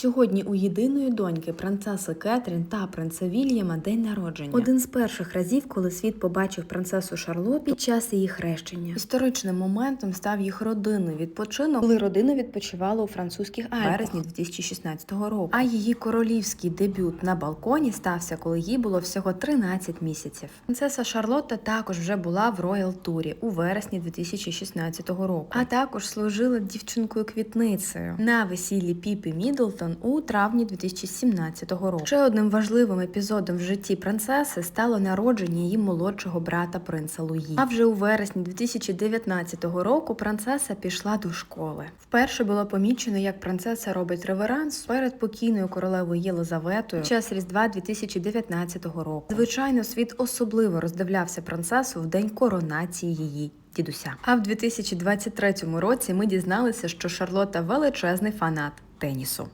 Сьогодні у єдиної доньки принцеси Кетрін та принца Вільяма день народження. Один з перших разів, коли світ побачив принцесу Шарлот під час її хрещення. Історичним моментом став їх родинний відпочинок, коли родина відпочивала у французьких Альпах в березні 2016 року. А її королівський дебют на балконі стався, коли їй було всього 13 місяців. Принцеса Шарлотта також вже була в Роял Турі у вересні 2016 року, а також служила дівчинкою квітницею на весіллі Піпі Мідлтон у травні 2017 року. Ще одним важливим епізодом в житті принцеси стало народження її молодшого брата принца Луї. А вже у вересні 2019 року принцеса пішла до школи. Вперше було помічено, як принцеса робить реверанс перед покійною королевою Єлизаветою час різдва 2019 року. Звичайно, світ особливо роздивлявся принцесу в день коронації її. Дідуся. А в 2023 році ми дізналися, що Шарлотта величезний фанат тенісу.